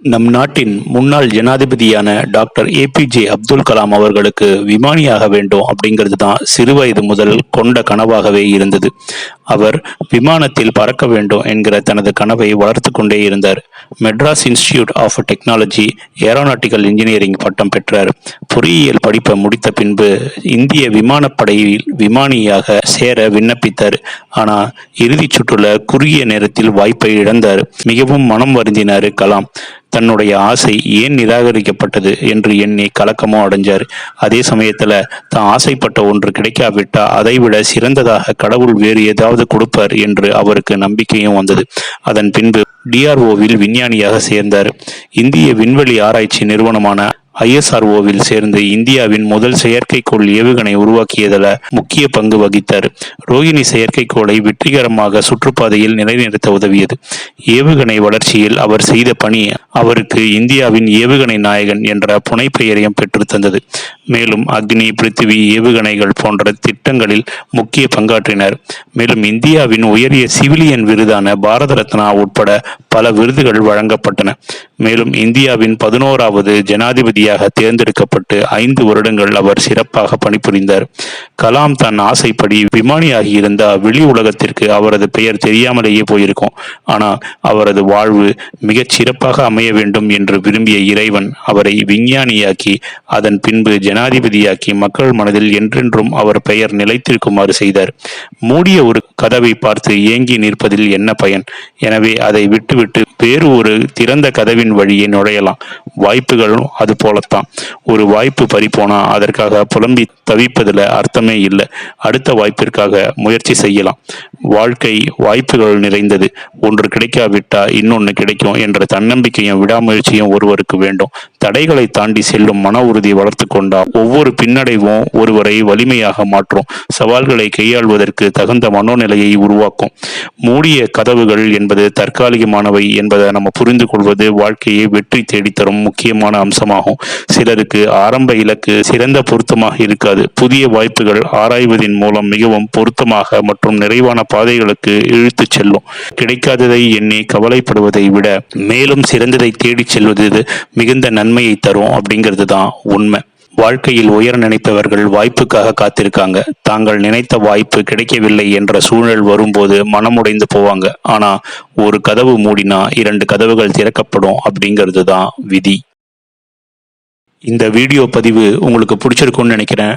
நம் நாட்டின் முன்னாள் ஜனாதிபதியான டாக்டர் ஏபிஜே அப்துல் கலாம் அவர்களுக்கு விமானியாக வேண்டும் அப்படிங்கிறது தான் சிறுவயது முதல் கொண்ட கனவாகவே இருந்தது. அவர் விமானத்தில் பறக்க வேண்டும் என்கிற தனது கனவை வளர்த்து கொண்டே இருந்தார். Madras institute of technology aeronautical engineering பட்டம் பெற்றார். பொறியியல் படிப்பை முடித்த பின்பு இந்திய விமானப்படையில் விமானியாக சேர விண்ணப்பித்தார். ஆனால் இறுதிச் சுற்றுல குறுகிய நேரத்தில் வாய்ப்பை இழந்தார். மிகவும் மனம் வருந்தினார் கலாம். தன்னுடைய ஆசை ஏன் நிராகரிக்கப்பட்டது என்று எண்ணி கலக்கமோ அடைஞ்சார். அதே சமயத்தில் தான் ஆசைப்பட்ட ஒன்று கிடைக்காவிட்டால் அதைவிட சிறந்ததாக கடவுள் வேறு ஏதாவது கொடுப்பார் என்று அவருக்கு நம்பிக்கையும் வந்தது. அதன் பின்பு டிஆர்ஓவில் விஞ்ஞானியாக சேர்ந்தார். இந்திய விண்வெளி ஆராய்ச்சி நிறுவனமான ஐஎஸ்ஆர்ஓவில் சேர்ந்து இந்தியாவின் முதல் செயற்கைக்கோள் ஏவுகணை உருவாக்கியதில் முக்கிய பங்கு வகித்தார். ரோகிணி செயற்கைக்கோளை வெற்றிகரமாக சுற்றுப்பாதையில் நிலைநிறுத்த உதவியது. ஏவுகணை வளர்ச்சியில் அவர் செய்த பணி அவருக்கு இந்தியாவின் ஏவுகணை நாயகன் என்ற புனைப்பெயரையும் பெற்று தந்தது. மேலும் அக்னி பிருத்திவி ஏவுகணைகள் போன்ற திட்டங்களில் முக்கிய பங்காற்றினார். மேலும் இந்தியாவின் உயரிய சிவிலியன் விருதான பாரத ரத்னா உட்பட பல விருதுகள் வழங்கப்பட்டன. மேலும் இந்தியாவின் பதினோராவது ஜனாதிபதியாக தேர்ந்தெடுக்கப்பட்டு ஐந்து வருடங்கள் அவர் சிறப்பாக பணிபுரிந்தார். கலாம் தன் ஆசைப்படி விமானியாகி இருந்தால் வெளி உலகத்திற்கு அவரது பெயர் தெரியாமலேயே போயிருக்கும். ஆனால் அவரது வாழ்வு மிகச் சிறப்பாக அமைய வேண்டும் என்று விரும்பிய இறைவன் அவரை விஞ்ஞானியாக்கி அதன் பின்பு ஜனாதிபதியாக்கி மக்கள் மனதில் என்றென்றும் அவர் பெயர் நிலைத்திருக்குமாறு செய்தார். மூடிய ஒரு கதவை பார்த்து ஏங்கி நிற்பதில் என்ன பயன்? எனவே அதை விட்டுவிட்டு வேறு ஒரு திறந்த கதவின் வழியே நுழையலாம். வாய்ப்புகளும் அது போலத்தான் ஒரு வாய்ப்பு பறிப்போனா அதற்காக புலம்பி தவிப்பதில் அர்த்தமே இல்லை. அடுத்த வாய்ப்பிற்காக முயற்சி செய்யலாம். வாழ்க்கை வாய்ப்புகள் நிறைந்தது. ஒன்று கிடைக்காவிட்டா இன்னொன்று கிடைக்கும் என்ற தன்னம்பிக்கையும் விடாமுயற்சியும் ஒருவருக்கு வேண்டும். தடைகளை தாண்டி செல்லும் மன உறுதி வளர்த்து கொண்டால் ஒவ்வொரு பின்னடைவும் ஒருவரை வலிமையாக மாற்றும். சவால்களை கையாள்வதற்கு தகுந்த மனோநிலையை உருவாக்கும். மூடிய கதவுகள் என்பது தற்காலிகமானவை என்பதை நம்ம புரிந்து கொள்வது வாழ்க்கையை வெற்றி தேடித்தரும் முக்கியமான அம்சமாகும். சிலருக்கு ஆரம்ப இலக்கு சிறந்த பொருத்தமாக இருக்காது. புதிய வாய்ப்புகள் ஆராய்வதின் மூலம் மிகவும் பொருத்தமாக மற்றும் நிறைவான பாதைகளுக்கு இழுத்துச் செல்லும். கிடைக்காததை எண்ணி கவலைப்படுவதை விட மேலும் சிறந்ததை தேடிச் செல்வது மிகுந்த நன்மையை தரும் அப்படிங்கிறது தான் உண்மை. வாழ்க்கையில் உயர நினைப்பவர்கள் வாய்ப்புக்காக காத்திருக்காங்க. தாங்கள் நினைத்த வாய்ப்பு கிடைக்கவில்லை என்ற சூழல் வரும்போது மனமுடைந்து போவாங்க. ஆனா ஒரு கதவு மூடினா இரண்டு கதவுகள் திறக்கப்படும் அப்படிங்கிறது தான் விதி. இந்த வீடியோ பதிவு உங்களுக்கு பிடிச்சிருக்கும்னு நினைக்கிறேன்.